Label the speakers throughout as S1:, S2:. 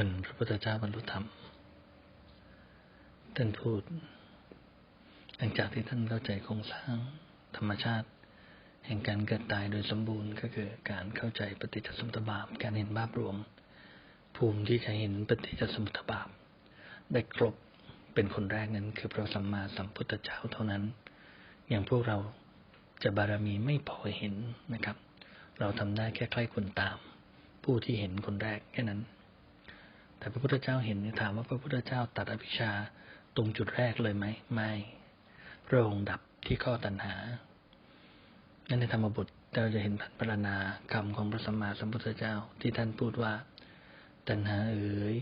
S1: วันพระพุทธเจ้าบรรลุธรรมท่านพูด หลังจากที่ท่านเข้าใจโครงสร้างธรรมชาติ แห่งการเกิดตายโดยสมบูรณ์ก็คือการเข้าใจปฏิจจสมุปบาทการเห็นภาพรวม ภูมิที่จะเห็นปฏิจจสมุปบาทได้ครบเป็นคนแรกนั้น คือพระสัมมาสัมพุทธเจ้าเท่านั้น อย่างพวกเราจะบารมีไม่พอเห็นนะครับ เราทำได้แค่ใกล้คนตาม ผู้ที่เห็นคนแรกแค่นั้น แต่พระพุทธเจ้าเห็นถามว่าพระพุทธเจ้าตัดอภิชาตรงจุดแรกเลยไหมไม่พระองค์ดับที่ข้อตัณหานั่นในธรรมบทเราจะเห็นพรรนาคำของพระสัมมาสัมพุทธเจ้าที่ท่านพูดว่า ตัณหาเอ๋ย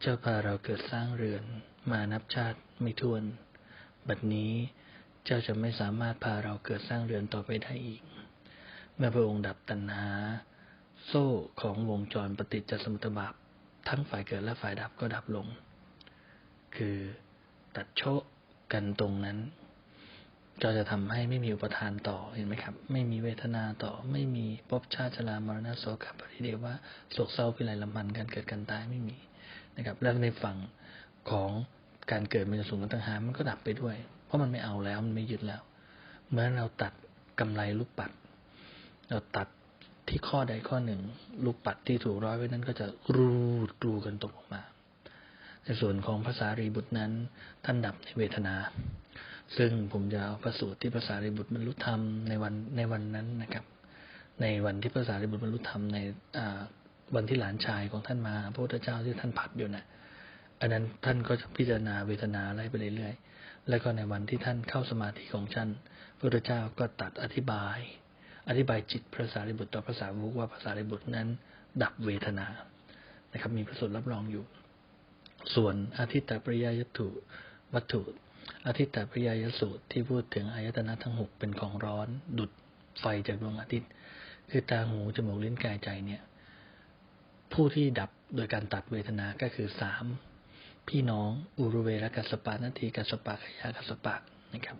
S1: เจ้าพาเราเกิดสร้างเรือน มานับชาติไม่ถ้วน บัดนี้เจ้าจะไม่สามารถพาเราเกิดสร้างเรือนต่อไปได้อีก เมื่อพระองค์ดับตัณหา โซ่ของวงจรปฏิจจสมุปบาท ทั้งฝ่ายเกิดและฝ่ายดับก็ดับลง คือตัดโชะกันตรงนั้น ก็จะทำให้ไม่มีอุปทานต่อเห็นไหมครับ ไม่มีเวทนาต่อ ไม่มีภพชาติชรามรณะโสกปริเดวะโศกเศร้าพิไรลำพันธ์การเกิดการตายไม่มีนะครับ แล้วในฝั่งของการเกิดมันจะสูงกันตั้งหามันก็ดับไปด้วย เพราะมันไม่เอาแล้วมันไม่ยึดแล้ว เมื่อเราตัดกำไรลูกปัด เราตัด ที่ข้อใดข้อหนึ่ง ลูกปัดที่ถูกร้อยไว้นั้นก็จะรูดรูกันตกออกมา ในส่วนของภาษารีบุตรนั้น ท่านดับในเวทนา ซึ่งผมจะเอาพระสูตรที่ภาษารีบุตรบรรลุธรรมในวันในวันนั้นนะครับ ในวันที่ภาษารีบุตรบรรลุธรรมในวันที่หลานชายของท่านมาพระพุทธเจ้าที่ท่านผัดอยู่นะอันนั้นท่านก็จะพิจารณาเวทนาอะไรไปเรื่อยๆแล้วก็ในวันที่ท่านเข้าสมาธิของท่านพระพุทธเจ้าก็ตัดอธิบาย อธิบายจิตพระสารีบุตรต่อพระสาวกว่าพระสารีบุตรนั้น ดับเวทนานะครับ มีพระสูตรรับรองอยู่ ส่วนอาทิตตปริยยถุวัตถุอาทิตตปริยยสูตรที่พูดถึงอายตนะทั้งหกเป็นของร้อน ดุดไฟจากดวงอาทิตย์ คือตาหูจมูกลิ้นกายใจเนี่ย ผู้ที่ดับโดยการตัดเวทนาก็คือสามพี่น้อง อุรุเวรกัสปะนาทีกัสปะขยากัสปะนะครับ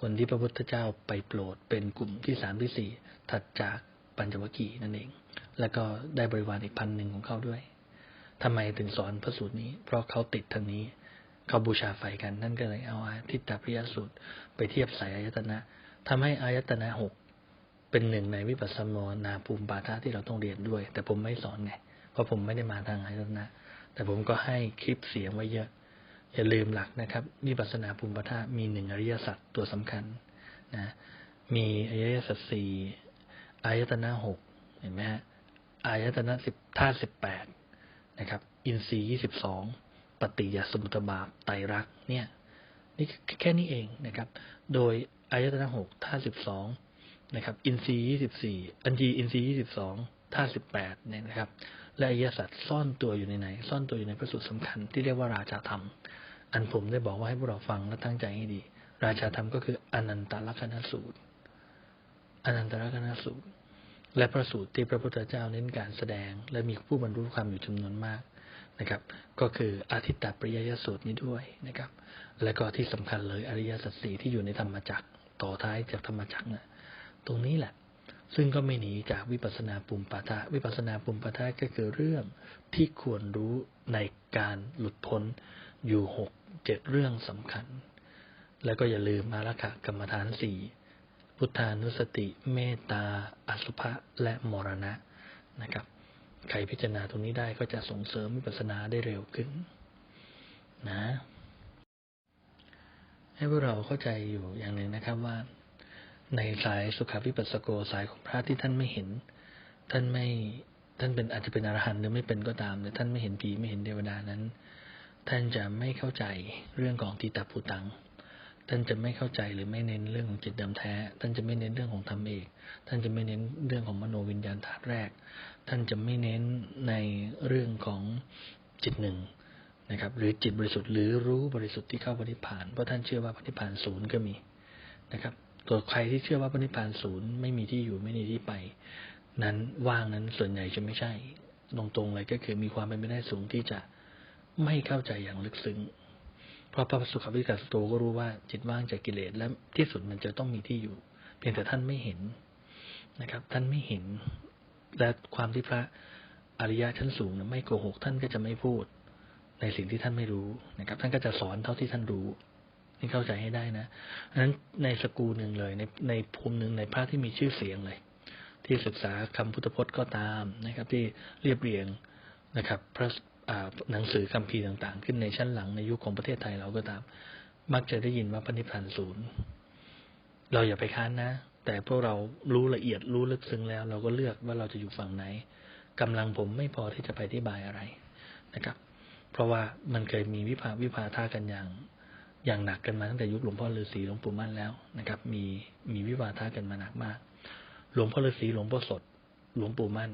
S1: คนที่พระพุทธเจ้าไปโปรดเป็นกลุ่มที่สามที่สี่ถัดจากปัญจวัคคีย์นั่นเอง แล้วก็ได้บริวารอีกพันหนึ่งของเขาด้วยทำไมถึงสอนพระสูตรนี้ เพราะเขาติดทางนี้ เขาบูชาไฟกันนั่นก็เลยเอาอาทิตตปริยสูตรไปเทียบใส่อายตนะทำให้อายตนะหกเป็นหนึ่งในวิปัสสมนาภูมิปาทะที่เราต้องเรียนด้วย แต่ผมไม่สอนไงเพราะผมไม่ได้มาทางอายตนะ แต่ผมก็ให้คลิปเสียงไว้เยอะ อย่าลืมหลักนะครับวิปัสสนาภูมิปัฏฐามีหนึ่งอริยสัจตัวสำคัญนะมีอริยสัจสี่อายตนะหกเห็นไหมฮะอายตนะสิบธาตุสิบแปดนะครับ อินทรีย์ยี่สิบสองปฏิยสมุตบาทไตรักเนี่ยนี่แค่นี้เองนะครับ โดยอายตนะหกธาตุสิบสองนะครับ อินทรีย์ยี่สิบสี่อันจีอินทรีย์ยี่สิบสองธาตุสิบแปดเนี่ยนะครับและอริยสัจซ่อนตัวอยู่ในไหน ซ่อนตัวอยู่ในพระสูตรสำคัญที่เรียกว่าราชาธรรม อันผมได้บอกว่าให้พวกเราฟังและตั้งใจให้ดี ราชาธรรมก็คืออนันตลักษณสูตรอนันตลักษณสูตร และพระสูตรที่พระพุทธเจ้าเน้นการแสดง และมีผู้บรรลุความอยู่จำนวนมากนะครับ ก็คืออาทิตตปริยยสูตรนี้ด้วยนะครับ และก็ที่สำคัญเลยอริยสัจสี่ที่อยู่ในธรรมจักรต่อท้ายจากธรรมจักรนะตรงนี้แหละซึ่งก็ไม่หนีจากวิปัสนาปุมปาทะวิปัสนาปุมปาทะก็คือเรื่องที่ควรรู้ในการหลุดพ้นอยู่หก เจ็ดเรื่องสำคัญ แล้วก็อย่าลืมมาละคะกรรมฐานสี่พุทธานุสติ เมตตา อสุภะและมรณะนะครับ ใครพิจารณาตรงนี้ได้ก็จะส่งเสริมวิปัสสนาได้เร็วขึ้น นะ ให้พวกเราเข้าใจอยู่อย่างหนึ่งนะครับว่า ในสายสุขวิปัสสโกสายของพระที่ท่านไม่เห็น ท่านไม่ท่านเป็นอาจจะเป็นอรหันต์หรือไม่เป็นก็ตามหรือท่านไม่เห็นผีไม่เห็นเทวดานั้น ท่านจะไม่เข้าใจเรื่องของทิตาภูตัง ท่านจะไม่เข้าใจหรือไม่เน้นเรื่องของจิตเดำแท้ ท่านจะไม่เน้นเรื่องของธรรมเอก ท่านจะไม่เน้นเรื่องของมโนวิญญาณธาตุแรก ท่านจะไม่เน้นในเรื่องของจิตหนึ่งนะครับหรือจิตบริสุทธิ์หรือรู้บริสุทธิ์ที่เข้าปฏิพานเพราะท่านเชื่อว่าปฏิพานศูนย์ก็มีนะครับตัวใครที่เชื่อว่าพระนิพพานศูนย์ไม่มีที่อยู่ไม่มีที่ไป นั้นว่างนั้นส่วนใหญ่จะไม่ใช่ตรงๆเลยก็คือมีความเป็นไปได้สูงที่จะ ไม่เข้าใจอย่างลึกซึ้งเพราะพระสุขวิกัสโตก็รู้ว่าจิตว่างจากกิเลสและที่สุดมันจะต้องมีที่อยู่ เพียงแต่ท่านไม่เห็นนะครับ ท่านไม่เห็นและความที่พระอริยะชั้นสูงนี่ยไม่โกหกท่านก็จะไม่พูด ในสิ่งที่ท่านไม่รู้นะครับ ท่านก็จะสอนเท่าที่ท่านรู้นี่เข้าใจให้ได้นะเพราะฉะนั้นในสกูลหนึ่งเลย ในในภูมิหนึ่งในพระที่มีชื่อเสียงเลย ที่ศึกษาคำพุทธพจน์ก็ตามนะครับ ที่เรียบเรียงนะครับ พระ หนังสือคัมภีร์ต่างๆ ขึ้นในชั้นหลังในยุคของประเทศไทยเราก็ตาม มักจะได้ยินว่าพระนิพพานศูนย์เราอย่าไปค้านนะ แต่พวกเรารู้ละเอียดรู้ลึกซึ้งแล้ว เราก็เลือกว่าเราจะอยู่ฝั่งไหนกำลังผมไม่พอที่จะไปอธิบายอะไรนะครับ เพราะว่ามันเคยมีวิพากวิพาทากันอย่างอย่างหนักกันมาตั้งแต่ยุคหลวงพ่อฤาษีหลวงปู่มั่นแล้วนะครับ มีมีวิวาทะกันมาหนักมาก หลวงพ่อฤาษีหลวงพ่อสด หลวงปู่มั่น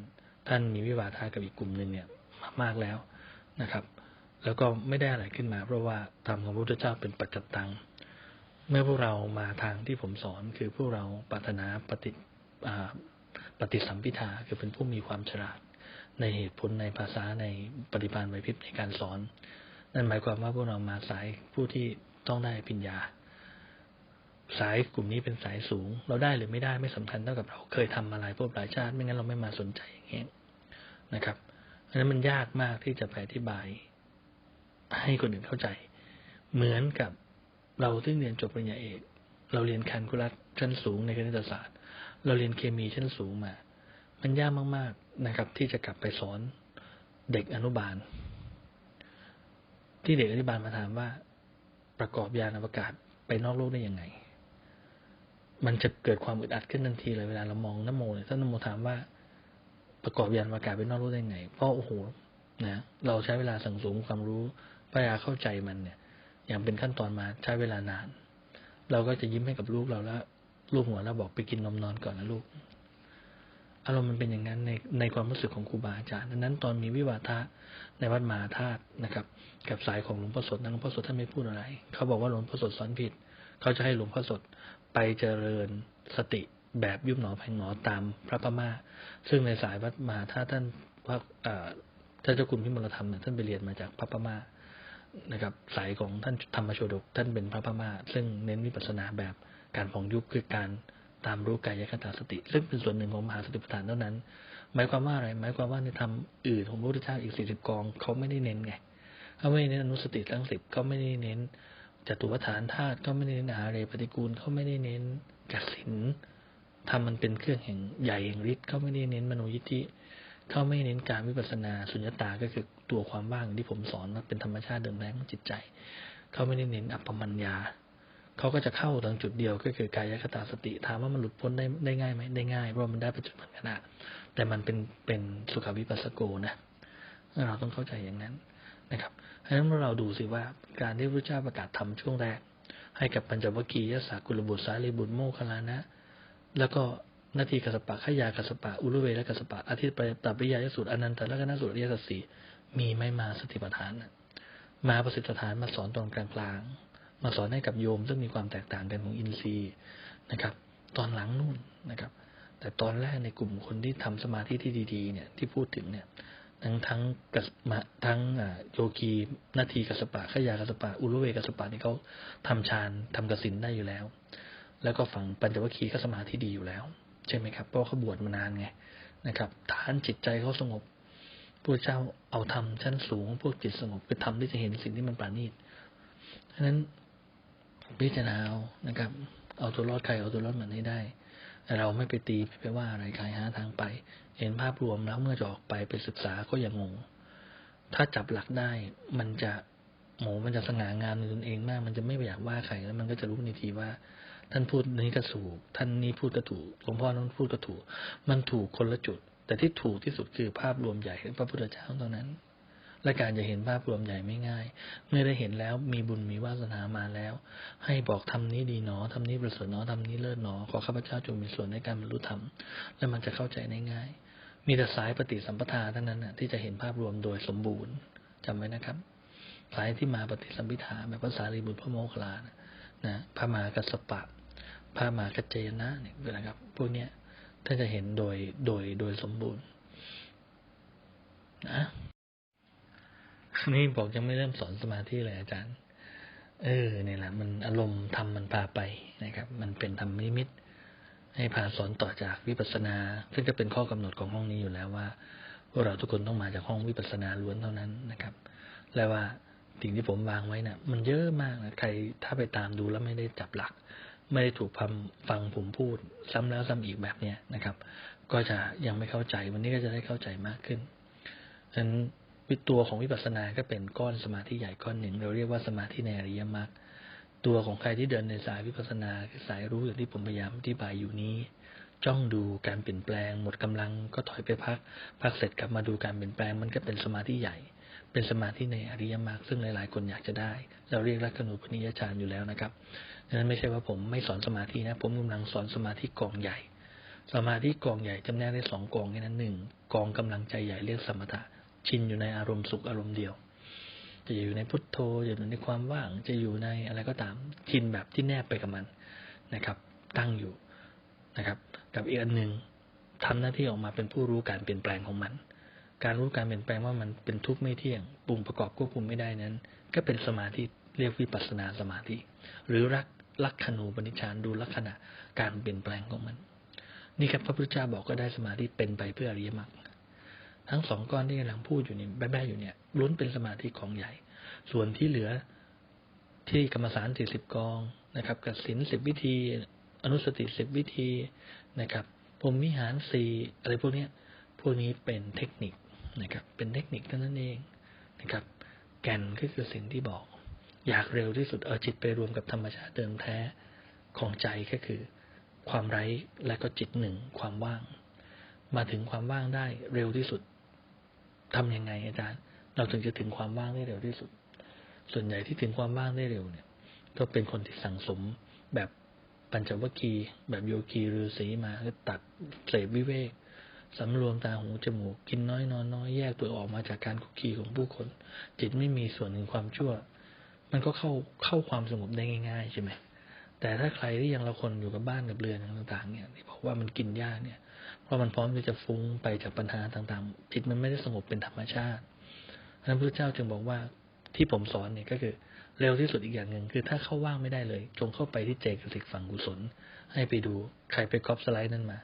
S1: ท่านมีวิวาทะกับอีกกลุ่มหนึ่งเนี่ยมากแล้ว นะครับ แล้วก็ไม่ได้อะไรขึ้นมา เพราะว่าธรรมของพระพุทธเจ้าเป็นปัจจตัง เมื่อพวกเรามาทางที่ผมสอนคือพวกเราปรารถนาปฏิปฏิสัมพิทาคือเป็นผู้มีความฉลาด ในเหตุผลในภาษาในปฏิบัติไวพริบในการสอน นั่นหมายความว่าพวกเรามาสายผู้ที่ต้องได้ปัญญา สายกลุ่มนี้เป็นสายสูง เราได้หรือไม่ได้ไม่สำคัญเท่ากับเราเคยทำอะไรพวกหลายชาติ ไม่งั้นเราไม่มาสนใจอย่างเงี้ยนะครับ เพราะฉะนั้นมันยากมากที่จะไปอธิบาย ให้คนอื่นเข้าใจ เหมือนกับเราซึ่งเรียนจบปริญญาเอก เราเรียนแคลคูลัสชั้นสูงในคณิตศาสตร์ เราเรียนเคมีชั้นสูงมา มันยากมากๆนะครับ ที่จะกลับไปสอนเด็กอนุบาล ที่เด็กอนุบาลมาถามว่า ประกอบยานอวกาศไปนอกโลกได้ยังไง มันจะเกิดความอึดอัดขึ้นทันทีเลยเวลาเรามองนโมเนี่ยถ้านโมถามว่า ประกอบยานอวกาศไปนนอกโลกได้ไง เพราะโอ้โหนะเราใช้เวลาสั่งสมความรู้พยายามเข้าใจมันเนี่ย อย่างเป็นขั้นตอนมาใช้เวลานาน เราก็จะยิ้มให้กับลูกเราแล้วลูกหัวเราบอกไปกินนมนอนก่อนนะลูกอารมณ์มันเป็นอย่างนั้นในในความรู้สึกของครูบาอาจารย์ดังนั้นตอนมีวิวาทะในวัดมหาธาตุนะครับ กับสายของหลวงพ่อสดนั้นหลวงพ่อสดท่านไม่พูดอะไร เขาบอกว่าหลวงพ่อสดสอนผิด เขาจะให้หลวงพ่อสดไปเจริญสติ แบบยุบหนอแพงหนอตามพระพม่า ซึ่งในสายวัดมหาธาตุท่านพระอ่าท่านเจ้าคุณพิมลธรรมเนี่ยท่านไปเรียนมาจากพระพม่านะครับ สายของท่านธรรมโชดกท่านเป็นพระพม่า ซึ่งเน้นวิปัสสนาแบบการผ่องยุบคือการตามรู้กายคตาสติ ซึ่งเป็นส่วนหนึ่งของมหาสติปัฏฐานเท่านั้น หมายความว่าอะไร หมายความว่าในธรรมอื่นของพระพุทธเจ้าอีกสี่สิบกองเขาไม่ได้เน้นไงเขาไม่ได้เน้นอนุสติทั้งสิบเขาไม่ได้เน้นจตุวัฏฐานธาตุเขาไม่ได้เน้นอาเรปฏิกูลเขาไม่ได้เน้นกัสิน ทำมันเป็นเครื่องแห่งใหญ่แห่งฤทธิ์เขาไม่ได้เน้นมโนยิทธิเขาไม่เน้นการวิปัสสนาสุญญตาก็คือตัวความว่างที่ผมสอนว่าเป็นธรรมชาติเดิมแท้ของจิตใจ เขาไม่ได้เน้นอัปปมัญญาเขาก็จะเข้าทางจุดเดียวก็คือกายคตาสติถามว่ามันหลุดพ้นได้ได้ง่ายไหมได้ง่ายเพราะมันได้ปัจจุบันขณะแต่มันเป็นเป็นสุขวิปัสสโกนะเราต้องเข้าใจอย่างนั้นนะครับเพราะฉะนั้นเราดูสิว่าการที่พระเจ้าประกาศธรรมช่วงแรกให้กับปัญจวัคคีย์ยศากุลบุตรสารีบุตรโมคคลานะ แล้วก็นาทีกัสปะขยากัสปะ อุรุเวและกัสปะอาทิตย์ไปตับปิยายสูตรอนันตและก็นาสูตรอริยสัจสี่มีไม่มาสติปัฏฐาน มาประสิทธิฐานมาสอนตรงกลางๆ มาสอนให้กับโยม ซึ่งมีความแตกต่างกันของอินทรีย์นะครับ ตอนหลังนู่นนะครับ แต่ตอนแรกในกลุ่มคนที่ทำสมาธิที่ดีๆ เนี่ยที่พูดถึงเนี่ยทั้งทั้งกัสมาทั้งอ่าโยคีนาทีกัสปะขยากัสปะ อุรุเวกัสปะนี่เขาทำฌานทำกสินได้อยู่แล้ว แล้วก็ฝั่งปัญจวัคคีย์ก็สมาธิดีอยู่แล้ว ใช่ไหมครับเพราะเขาบวชมานานไงนะครับฐานจิตใจเขาสงบพระเจ้าเอาธรรมชั้นสูงพวกจิตสงบคือธรรมที่จะเห็นสิ่งที่มันปราณีตฉะนั้นพิจารณาเอานะครับ เอาตัวรอดใครเอาตัวรอดมันให้ได้เราไม่ไปตีไปว่าอะไรใครหาทางไป เห็นภาพรวมแล้วเมื่อจะออกไปไปศึกษาก็อย่างงง ถ้าจับหลักได้มันจะโหมมันจะสง่างามในตนเองมาก มันจะไม่อยากว่าใครแล้วมันก็จะรู้ในทีว่า ท่านพูดนี้ก็ถูก ท่านนี้พูดก็ถูกหลวงพ่อนั้นพูดก็ถูก มันถูกคนละจุด แต่ที่ถูกที่สุดคือภาพรวมใหญ่ของพระพุทธเจ้าเท่านั้น และการจะเห็นภาพรวมใหญ่ไม่ง่าย เมื่อได้เห็นแล้วมีบุญมีวาสนามาแล้ว ให้บอกทำนี้ดีหนอทำนี้ประเสริฐหนอทำนี้เลิศหนอ ขอข้าพเจ้าจงมีส่วนในการบรรลุธรรม และมันจะเข้าใจได้ง่าย มีแต่สายปฏิสัมปทาเท่านั้นนะที่จะเห็นภาพรวมโดยสมบูรณ์จำไว้นะครับ สายที่มาปฏิสัมพิทาแบบภาษารีบุตรพระโมคคัลลานะนะพระมหากัสสปะ พระมหากัจเจนะเนี่ยนะครับ พวกเนี้ยท่านจะเห็นโดยโดยโดยสมบูรณ์นะนี่บอกยังไม่เริ่มสอนสมาธิเลยอาจารย์ เออเนี่ยแหละมันอารมณ์ทำมันพาไปนะครับ มันเป็นธรรมนิมิต ให้พาสอนต่อจากวิปัสสนา ซึ่งจะเป็นข้อกำหนดของห้องนี้อยู่แล้วว่าพวกเราทุกคนต้องมาจากห้องวิปัสสนาล้วนเท่านั้นนะครับ และว่าสิ่งที่ผมวางไว้นะ่ะ มันเยอะมากนะใครถ้าไปตามดูแล้วไม่ได้จับหลัก ไม่ได้ถูกฟังฟังผมพูดซ้ำแล้วซ้ำอีกแบบเนี้ยนะครับ ก็จะยังไม่เข้าใจวันนี้ก็จะได้เข้าใจมากขึ้นฉะนั้นวิตัวของวิปัสสนาก็เป็นก้อนสมาธิใหญ่ก้อนหนึ่ง เราเรียกว่าสมาธิในอริยมรรคตัวของใครที่เดินในสายวิปัสสนาคือสายรู้อย่างที่ผมพยายามอธิบายอยู่นี้ จ้องดูการเปลี่ยนแปลง หมดกำลังก็ถอยไปพัก พักเสร็จกลับมาดูการเปลี่ยนแปลงมันก็เป็นสมาธิใหญ่ เป็นสมาธิในอริยมรรคซึ่งหลายๆ คนอยากจะได้ เราเรียกลักขณูปนิยฌานอยู่แล้วนะครับดังนั้นไม่ใช่ว่าผมไม่สอนสมาธินะ ผมกำลังสอนสมาธิกองใหญ่ สมาธิกองใหญ่จำแนกได้สองกองแค่นั้นหนึ่งกองกำลังใจใหญ่เรียกสมถะชินอยู่ในอารมณ์สุขอารมณ์เดียว จะอยู่ในพุทโธจะอยู่ในความว่างจะอยู่ในอะไรก็ตามชินแบบที่แนบไปกับมันนะครับ ตั้งอยู่นะครับ กับอีกอันหนึ่งทำหน้าที่ออกมาเป็นผู้รู้การเปลี่ยนแปลงของมัน การรู้การเปลี่ยนแปลงว่ามันเป็นทุกข์ไม่เที่ยงปรุงประกอบควบคุมไม่ได้นั้น ก็เป็นสมาธิเรียกวิปัสสนาสมาธิ หรือรักลักขณูปนิชฌานดูลักษณะการเปลี่ยนแปลงของมัน นี่ครับพระพุทธเจ้าบอกก็ได้สมาธิเป็นไปเพื่ออริยมรรคทั้งสองก้อนที่กำลังพูดอยู่นี่แบ้ๆอยู่เนี่ยล้วนเป็นสมาธิของใหญ่ ส่วนที่เหลือที่กรรมสารสี่สิบกองนะครับกับสินสิบวิธี อนุสติสิบวิธีนะครับพรมวิหารสี่อะไรพวกนี้พวกนี้เป็นเทคนิค นะครับ เป็นเทคนิคเท่านั้นเองนะครับ แก่นก็คือสิ่งที่บอก อยากเร็วที่สุดเอาจิตไปรวมกับธรรมชาติเดิมแท้ของใจก็คือ ความไร้และก็จิตหนึ่งความว่าง มาถึงความว่างได้เร็วที่สุดทำยังไงอาจารย์ เราถึงจะถึงความว่างได้เร็วที่สุด ส่วนใหญ่ที่ถึงความว่างได้เร็วเนี่ย ก็เป็นคนที่สั่งสมแบบปัญจวัคคีย์แบบโยคีฤาษีมาก็ตัดเสพวิเวก สำรวมตาหูจมูก กินน้อยนอนน้อยแยกตัวออกมาจากการคุกคีของผู้คน จิตไม่มีส่วนหนึ่งความชั่ว มันก็เข้าเข้าความสงบได้ง่าย ๆ ใช่ไหมแต่ถ้าใครที่ยังละคนอยู่กับบ้านกับเรือนต่าง ๆ เนี่ยที่บอกว่ามันกินยากเนี่ย เพราะมันพร้อมที่จะฟุ้งไปจากปัญหาต่างๆ จิตมันไม่ได้สงบเป็นธรรมชาติพระพุทธเจ้าจึงบอกว่าที่ผมสอนเนี่ยก็คือเร็วที่สุดอีกอย่างหนึ่งคือถ้าเข้าว่างไม่ได้เลย จงเข้าไปที่เจกสิกฝั่งกุศล ให้ไปดูใครไปก๊อปสไลด์นั่นมา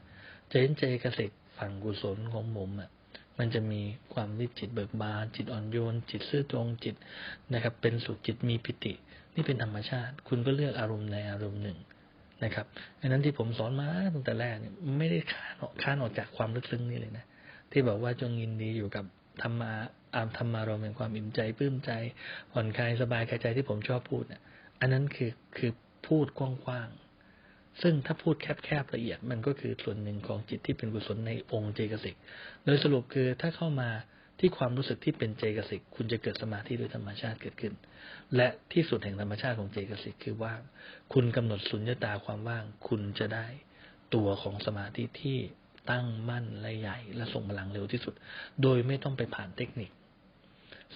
S1: จะเห็นเจกสิก ฝั่งกุศลของผมอะมันจะมีความวิจิตเบิกบานจิตอ่อนโยน จิตซื่อตรงจิตนะครับ เป็นสุขจิตมีปิติ นี่เป็นธรรมชาติ คุณก็เลือกอารมณ์ในอารมณ์หนึ่งนะครับอันนั้นที่ผมสอนมาตั้งแต่แรกเนี่ยไม่ได้ค้านออกค้านออกจากความลึกซึ้งนี่เลยนะที่บอกว่าจงยินดีอยู่กับธรรมาอามธรรมารมเป็นความอิ่มใจปลื้มใจผ่อนคลายสบายกายใจที่ผมชอบพูดเนี่ยอันนั้นคือคือพูดกว้างๆ ซึ่งถ้าพูดแคบๆละเอียดมันก็คือส่วนหนึ่งของจิตที่เป็นกุศลในองค์เจกสิก โดยสรุปคือถ้าเข้ามาที่ความรู้สึกที่เป็นเจกสิก คุณจะเกิดสมาธิโดยธรรมชาติเกิดขึ้น และที่สุดแห่งธรรมชาติของเจกสิกคือว่าง คุณกำหนดสุญญตาความว่าง คุณจะได้ตัวของสมาธิที่ตั้งมั่นและใหญ่และส่งพลังเร็วที่สุด โดยไม่ต้องไปผ่านเทคนิค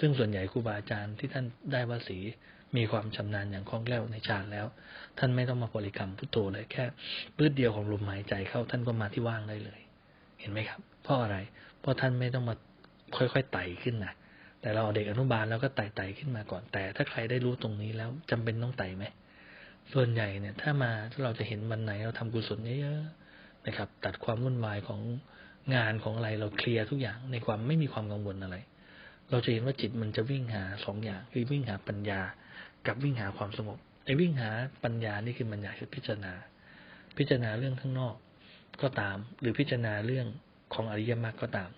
S1: ซึ่งส่วนใหญ่ครูบาอาจารย์ที่ท่านได้วาสี มีความชำนาญอย่างคล่องแคล่วในฌานแล้ว ท่านไม่ต้องมาบริกรรมพุทโธเลยแค่ปื้ดเดียวของลมหายใจเข้าท่านก็มาที่ว่างได้เลย เห็นไหมครับ เพราะอะไร เพราะท่านไม่ต้องมาค่อยๆไต่ขึ้นนะแต่เราเด็กอนุบาลแล้วก็ไต่ไต่ขึ้นมาก่อน แต่ถ้าใครได้รู้ตรงนี้แล้วจำเป็นต้องไต่ไหมส่วนใหญ่เนี่ย ถ้ามาถ้าเราจะเห็นวันไหนเราทำกุศลเยอะๆนะครับ ตัดความวุ่นวายของงานของอะไรเราเคลียร์ทุกอย่างในความไม่มีความกังวลอะไร เราจะเห็นว่าจิตมันจะวิ่งหาสองอย่างคือวิ่งหาปัญญา กับวิ่งหาความสงบไอ้วิ่งหาปัญญานี่คือมันอยากจะพิจารณา พิจารณาเรื่องข้างนอกก็ตาม หรือพิจารณาเรื่องของอริยมรรคก็ตาม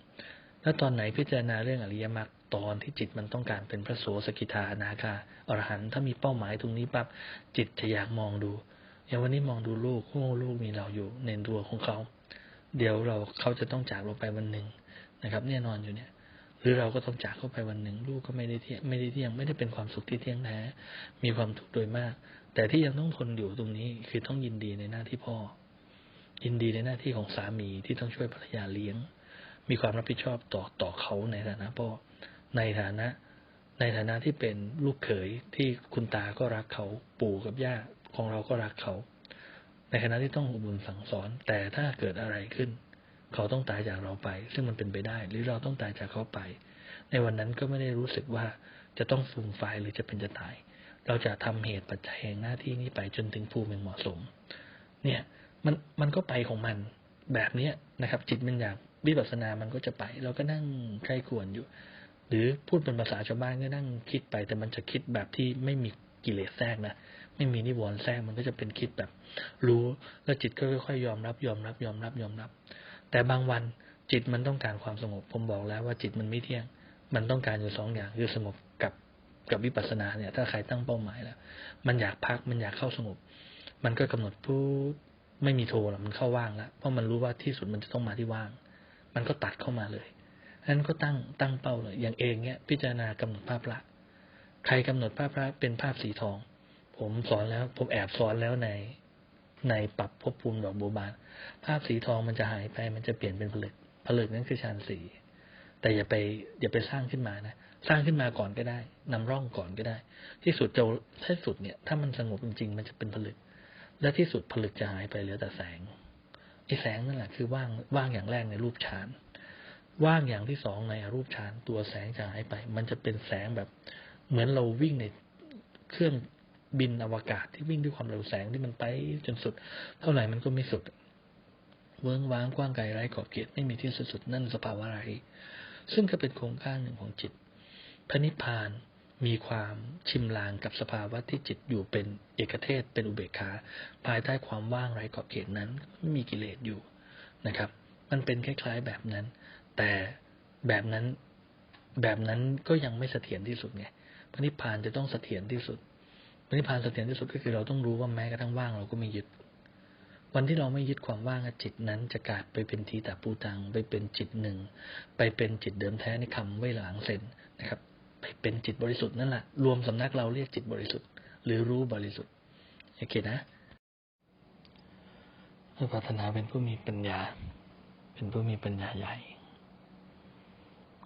S1: แล้วตอนไหนพิจารณาเรื่องอริยมรรคตอนที่จิตมันต้องการเป็นพระโสสกิทานาคาอรหันต์ถ้ามีเป้าหมายตรงนี้ปั๊บจิตจะอยากมองดูอย่างวันนี้มองดูลูกโอ้ลูกมีเราอยู่ในตัวของเขา เดี๋ยวเราเขาจะต้องจากเราไปวันหนึ่งนะครับ แน่นอนอยู่เนี่ย หรือเราก็ต้องจากเขาไปวันหนึ่งลูกก็ไม่ได้เที่ยงไม่ได้เที่ยงไม่ได้เป็นความสุขที่เที่ยงแท้มีความทุกข์โดยมาก แต่ที่ยังต้องทนอยู่ตรงนี้คือต้องยินดีในหน้าที่พ่อ ยินดีในหน้าที่ของสามีที่ต้องช่วยภรรยาเลี้ยง มีความรับผิดชอบต่อต่อเขาในฐานะพ่อในฐานะ ในฐานะที่เป็นลูกเขยที่คุณตาก็รักเขาปู่กับย่าของเราก็รักเขา ในขณะที่ต้องอบรมสั่งสอน แต่ถ้าเกิดอะไรขึ้น เขาต้องตายจากเราไป ซึ่งมันเป็นไปได้ หรือเราต้องตายจากเขาไป ในวันนั้นก็ไม่ได้รู้สึกว่าจะต้องฟูมไฟหรือจะเป็นจะตาย เราจะทำเหตุปัจจัยแห่งหน้าที่นี้ไปจนถึงภูมิเหมาะสม เนี่ยมันมันก็ไปของมันแบบเนี้ยนะครับ จิตมันอยากวิปัสสนามันก็จะไป เราก็นั่งใคร่ควรอยู่ หรือพูดเป็นภาษาชาวบ้านก็นั่งคิดไป แต่มันจะคิดแบบที่ไม่มีกิเลสแทรกนะไม่มีนิวรณ์แทรกมันก็จะเป็นคิดแบบ รู้แล้วจิตก็ค่อยๆยอมรับยอมรับยอมรับยอมรับ แต่บางวันจิตมันต้องการความสงบ ผมบอกแล้วว่าจิตมันไม่เที่ยง มันต้องการอยู่สองอย่างคือสงบกับกับวิปัสสนาเนี่ย ถ้าใครตั้งเป้าหมายแล้ว มันอยากพักมันอยากเข้าสงบ มันก็กำหนดปุ๊บไม่มีโทรแล้วมันเข้าว่างแล้วเพราะมันรู้ว่าที่สุดมันจะต้องมาที่ว่าง มันก็ตัดเข้ามาเลยนั้นก็ตั้งตั้งเป้าเลย อย่างเองเนี่ยพิจารณากำหนดภาพพระใครกำหนดภาพพระเป็นภาพสีทอง ผมสอนแล้ว ผมแอบสอนแล้วใน ในปรับภพภูมิดอกบัวบานภาพสีทองมันจะหายไป มันจะเปลี่ยนเป็นผลึกผลึกนั่นคือฌานสีแต่อย่าไปอย่าไปสร้างขึ้นมานะสร้างขึ้นมาก่อนก็ได้นำร่องก่อนก็ได้ ที่สุดจะที่สุดเนี่ย ถ้ามันสงบจริงๆ มันจะเป็นผลึก และที่สุดผลึกจะหายไปเหลือแต่แสงไอ้แสงนั่นแหละคือว่างว่างอย่างแรกในรูปฌานว่างอย่างที่สองในอรูปฌานตัวแสงจะหายไป มันจะเป็นแสงแบบเหมือนเราวิ่งในเครื่อง บินอวกาศที่วิ่งด้วยความเร็วแสงที่มันไปจนสุด เท่าไหร่มันก็ไม่สุด เวิ้งว้างกว้างไกลไร้ขอบเขตไม่มีที่สุดนั่นสภาวะไร ซึ่งก็เป็นโครงข้างหนึ่งของจิต พระนิพพานมีความชิมลางกับสภาวะที่จิตอยู่เป็นเอกเทศเป็นอุเบกขาภายใต้ความว่างไร้ขอบเขตนั้นไม่มีกิเลสอยู่นะครับ มันเป็นคล้าย ๆแบบนั้น แต่แบบนั้นแบบนั้นก็ยังไม่เสถียรที่สุดไงพระนิพพานจะต้องเสถียรที่สุด นิพพานเสถียรที่สุดก็คือเราต้องรู้ว่าแม้กระทั่งว่างเราก็ไม่ยึด วันที่เราไม่ยึดความว่างจิตนั้นจะกลายไปเป็นทีตาปูตัง ไปเป็นจิตหนึ่ง ไปเป็นจิตเดิมแท้ในคำเวหลังเซนนะครับ ไปเป็นจิตบริสุทธิ์นั่นแหละรวมสำนักเราเรียกจิตบริสุทธิ์ หรือรู้บริสุทธิ์โอเคนะเมื่อปรารถนาเป็นผู้มีปัญญา เป็นผู้มีปัญญาใหญ่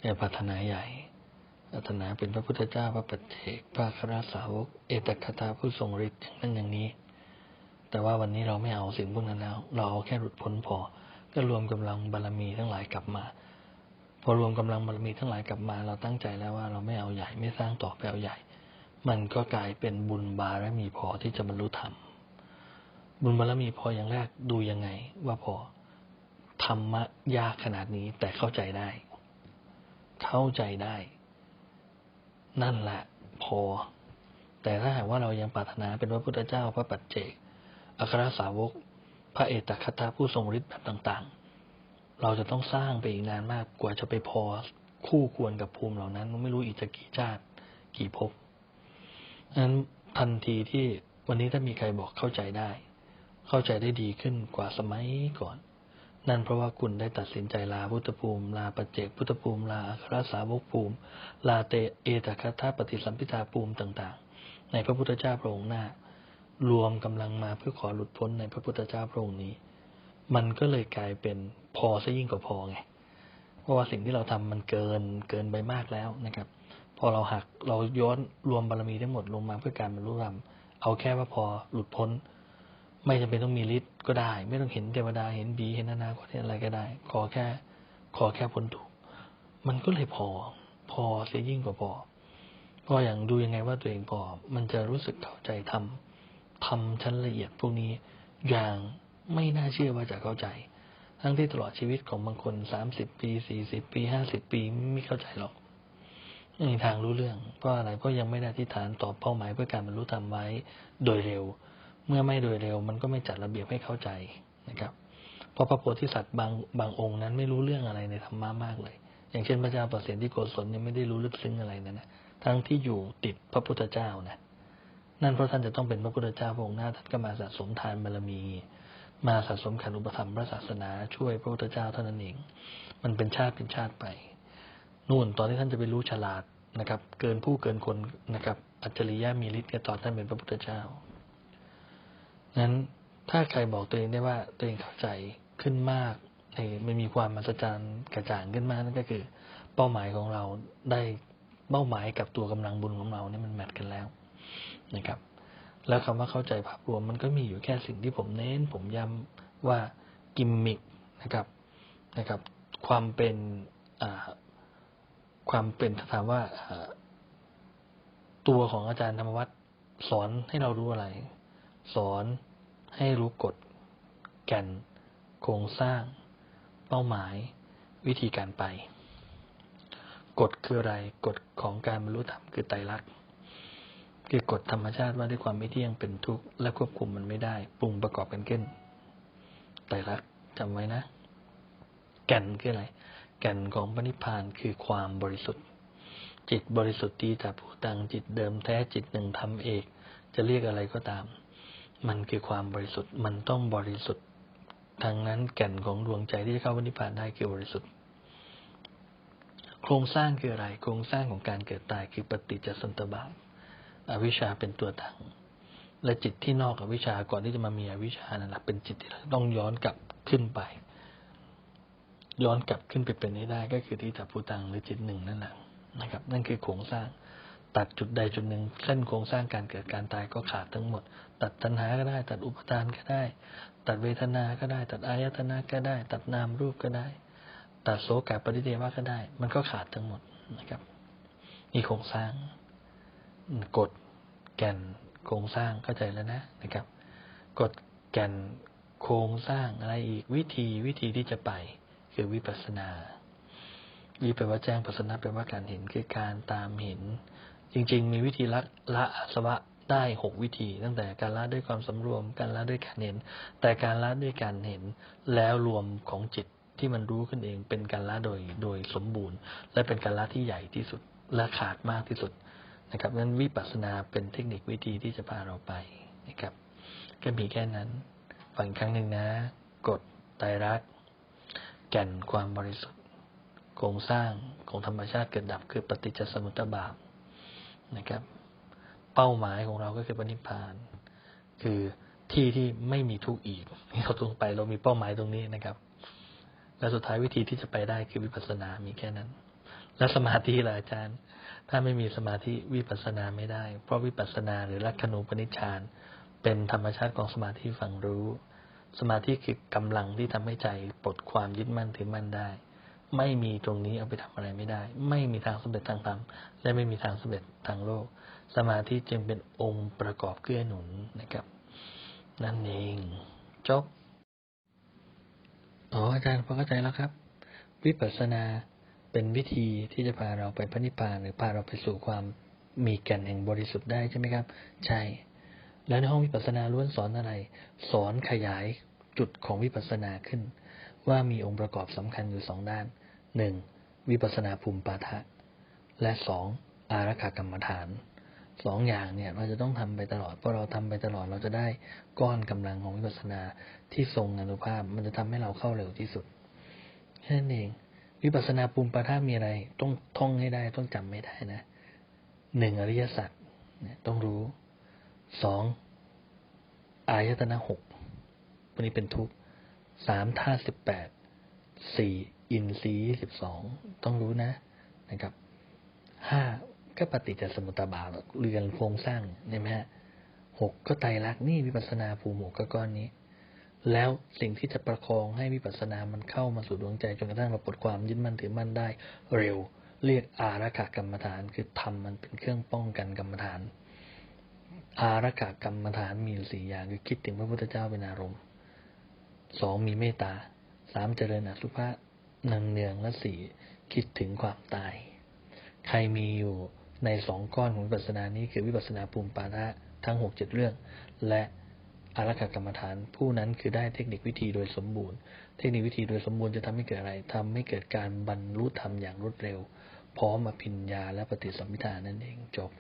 S1: แต่ปรารถนาใหญ่ารถนาเป็นพระพุทธเจ้าพระปัจเจกพระคราสาวก เอตคตาผู้ทรงฤทธิ์อย่างนั้นอย่างนี้ แต่ว่าวันนี้เราไม่เอาสิ่งพวกนั้นแล้ว เราเอาแค่หลุดพ้นพอ ก็รวมกำลังบารรมีทั้งหลายกลับมา พอรวมกำลังบารรมีทั้งหลายกลับมา เราตั้งใจแล้วว่าเราไม่เอาใหญ่ไม่สร้างต่อไปเอาใหญ่ มันก็กลายเป็นบุญบารมีพอที่จะบรรลุธรรมบุญบารมีพออย่างแรกดูยังไง ว่าพอธรรมะยากขนาดนี้แต่เข้าใจได้ เข้าใจได้ นั่นแหละพอ แต่ถ้าหากว่าเรายังปรารถนาเป็นพระพุทธเจ้าพระปัจเจก อัครสาวก พระเอตคตาผู้ทรงฤทธิ์แบบต่างๆ เราจะต้องสร้างไปอีกนานมากกว่าจะไปพอคู่ควรกับภูมิเหล่านั้น ไม่รู้อีกจะกี่ชาติกี่ภพนั้นทันทีที่วันนี้ถ้ามีใครบอกเข้าใจได้ เข้าใจได้ดีขึ้นกว่าสมัยก่อน นั่นเพราะว่าคุณได้ตัดสินใจลาพุทธภูมิ ลาปัจเจกพุทธภูมิ ลาอัครสาวกภูมิ ลาเตเอตคตาปฏิสัมพิทาภูมิต่างๆ ในพระพุทธเจ้าพระองค์หน้า รวมกำลังมาเพื่อขอหลุดพ้นในพระพุทธเจ้าพระองค์นี้ มันก็เลยกลายเป็นพอซะยิ่งกว่าพอไง เพราะว่าสิ่งที่เราทำมันเกินเกินไปมากแล้วนะครับ พอเราหักเราย้อนรวมบารมีทั้งหมดลงมาเพื่อการบรรลุธรรม เอาแค่ว่าพอหลุดพ้น ไม่จำเป็นต้องมีฤทธิ์ก็ได้ ไม่ต้องเห็นเทวดาเห็นบีเห็นอนาคตเห็นอะไรก็ได้ ขอแค่ ขอแค่พ้นทุกข์มันก็เลยพอ พอเสียยิ่งกว่าพอพออย่างดูยังไงว่าตัวเองพอ มันจะรู้สึกเข้าใจทำทำชั้นละเอียดพวกนี้อย่างไม่น่าเชื่อว่าจะเข้าใจ ทั้งที่ตลอดชีวิตของบางคนสามสิบปีสี่สิบปีห้าสิบปีไม่เข้าใจหรอกไม่มีทางรู้เรื่อง เพราะอะไรเพราะยังไม่ได้ที่ฐานตอบเป้าหมายเพื่อการบรรลุธรรมไว้โดยเร็ว เมื่อไม่โดยเร็ว มันก็ไม่จัดระเบียบให้เข้าใจนะครับ เพราะพระโพธิสัตว์บางบางองค์นั้นไม่รู้เรื่องอะไรในธรรมะมากเลย อย่างเช่นพระเจ้าประเสริฐที่โกศลเนี่ยไม่ได้รู้ลึกซึ้งอะไรนะนะทั้งที่อยู่ติดพระพุทธเจ้านะนั่นเพราะท่านจะต้องเป็นพระพุทธเจ้าพระองค์หน้าท่านก็มาสะสมทานบารมี มาสะสมขันอุปธรรมพระศาสนาช่วยพระพุทธเจ้าเท่านั้นเอง มันเป็นชาติเป็นชาติไปนู่นตอนที่ท่านจะไปรู้ฉลาดนะครับ เกินผู้เกินคนนะครับ อัจฉริยะมีฤทธิ์ก็ตอนท่านเป็นพระพุทธเจ้า นั้นถ้าใครบอกตัวเองได้ว่าตัวเองเข้าใจขึ้นมากในมันมีความมหัศจรรย์กระจ่างขึ้นมากนั่นก็คือ เป้าหมายของเราได้เป้าหมายกับตัวกำลังบุญของเราเนี่ยมันแมทกันแล้วนะครับ แล้วคำว่าเข้าใจภาพรวมมันก็มีอยู่แค่สิ่งที่ผมเน้น ผมย้ำว่ากิมมิกนะครับนะครับ ความเป็นความเป็นถาถามว่าตัวของอาจารย์ธรรมวัตรสอนให้เรารู้อะไร สอน ให้รู้กฎแก่นโครงสร้าง เป้าหมาย วิธีการไป กฎคืออะไรกฎของการบรรลุธรรมคือไตรลักษณ์คือกฎธรรมชาติว่าด้วยความไม่เที่ยงเป็นทุกข์และควบคุมมันไม่ได้ปรุงประกอบกันขึ้นไตรลักษณ์จำไว้นะ แก่นคืออะไร แก่นของพระนิพานคือความบริสุทธิ์ จิตบริสุทธิ์ดีแต่ผู้ตังจิตเดิมแท้จิตหนึ่งทำเอก จะเรียกอะไรก็ตาม มันคือความบริสุทธิ์ มันต้องบริสุทธิ์ ทางนั้นแก่นของดวงใจที่จะเข้าพระนิพพานได้คือบริสุทธิ์ โครงสร้างคืออะไร โครงสร้างของการเกิดตายคือปฏิจจสมุปบาทอวิชชาเป็นตัวตั้งและจิตที่นอกอวิชชาก่อนที่จะมามีอวิชชานั่นแหละเป็นจิตที่ต้องย้อนกลับขึ้นไป ย้อนกลับขึ้นไปเป็นให้ได้ก็คือที่ตัภูตังหรือจิตหนึ่งนั่นแหละนะครับ นั่นคือโครงสร้างตัดจุดใดจุดหนึ่งเส้นโครงสร้างการเกิดการตายก็ขาดทั้งหมด ตัดตัณหาก็ได้ ตัดอุปทานก็ได้ ตัดเวทนา ก็ได้ ตัดอายตนะก็ได้ ตัดนามรูปก็ได้ ตัดโสกปริเทวะก็ได้ มันก็ขาดทั้งหมดนะครับนี่โครงสร้างกฎแก่นโครงสร้างเข้าใจแล้วนะนะครับกฎแก่นโครงสร้างอะไรอีกวิธีวิธีที่จะไป คือวิปัสสนาวิแปลว่าแจ้งปัสสนาแปลว่าการเห็นคือการตามเห็น จริง ๆ มีวิธีละละอสวะ ได้หกวิธี ตั้งแต่การละด้วยความสำรวม การละด้วยการเห็น แต่การละด้วยการเห็นแล้วรวมของจิตที่มันรู้ขึ้นเองเป็นการละโดยโดยสมบูรณ์ และเป็นการละที่ใหญ่ที่สุดและขาดมากที่สุดนะครับนั้นวิปัสสนาเป็นเทคนิควิธีที่จะพาเราไปนะครับก็มีแค่นั้นฟังครั้งหนึ่งนะกฎไตรลักษณ์แก่นความบริสุทธิ์ โครงสร้างของธรรมชาติเกิดดับคือปฏิจจสมุปบาทนะครับ เป้าหมายของเราก็คือปณิพาน คือที่ที่ไม่มีทุกข์อีกเราตรงไปเรามีเป้าหมายตรงนี้นะครับ และสุดท้ายวิธีที่จะไปได้คือวิปัสสนา มีแค่นั้น และสมาธิล่ะอาจารย์ ถ้าไม่มีสมาธิวิปัสสนาไม่ได้ เพราะวิปัสสนาหรือลักขณูปนิชฌาน เป็นธรรมชาติของสมาธิฝังรู้ สมาธิคือกำลังที่ทำให้ใจปลดความยึดมั่นถือมั่นได้ ไม่มีตรงนี้เอาไปทำอะไรไม่ได้ ไม่มีทางสำเร็จทางธรรมและไม่มีทางสำเร็จทางโลก สมาธิจึงเป็นองค์ประกอบเกื้อหนุนนะครับ นั่นเองจบอ๋ออาจารย์พอเข้าใจแล้วครับ วิปัสสนาเป็นวิธีที่จะพาเราไปพระนิพพานหรือพาเราไปสู่ความมีแก่นแห่งบริสุทธิ์ได้ใช่ไหมครับ ใช่ แล้วในห้องวิปัสสนาล้วนสอนอะไร สอนขยายจุดของวิปัสสนาขึ้น ว่ามีองค์ประกอบสำคัญอยู่สองด้านหนึ่งวิปัสสนาภูมิปาทะ และสองอารักขากรรมฐาน สองอย่างเนี่ยเราจะต้องทำไปตลอดเพราะเราทำไปตลอดเราจะได้ก้อนกำลังของวิปัสสนาที่ทรงอนุภาพ มันจะทำให้เราเข้าเร็วที่สุดแค่นั้นเอง วิปัสสนาภูมิปาทะมีอะไร ต้องท่องให้ได้ ต้องจำไม่ได้นะหนึ่งอริยสัจเนี่ยต้องรู้สองอายตนะหกวันนี้เป็นทุกสามธาตุสิบแปดสี่อินทรีย์สิบสองต้องรู้นะนะครับห้า ก็ปฏิจจสมุปบาทเรือนโครงสร้างใช่ไหมฮะหกก็ไตรลักษณ์นี่วิปัสนาภูมิหกก็ก้อนนี้ แล้วสิ่งที่จะประคองให้วิปัสสนามันเข้ามาสู่ดวงใจจนกระทั่งเราปลดความยึดมั่นถือมั่นได้ เร็ว เรียกอารักขากรรมฐาน คือทำมันเป็นเครื่องป้องกันกรรมฐาน อารักขากรรมฐานมีสี่อย่างคือคิดถึงพระพุทธเจ้าเป็นอารมณ์สองมีเมตตาสามเจริญอสุภะนังเนืองและสี่คิดถึงความตาย ใครมีอยู่ ในสองก้อนของวิปัสสนานี้คือวิปัสสนาภูมิปานะทั้งหกเจ็ดเรื่อง และอารักขกรรมฐาน ผู้นั้นคือได้เทคนิควิธีโดยสมบูรณ์ เทคนิควิธีโดยสมบูรณ์จะทำให้เกิดอะไรทำให้เกิดการบรรลุธรรมอย่างรวดเร็ว พร้อมมาพิญญาและปฏิสัมพิธานั่นเองจบ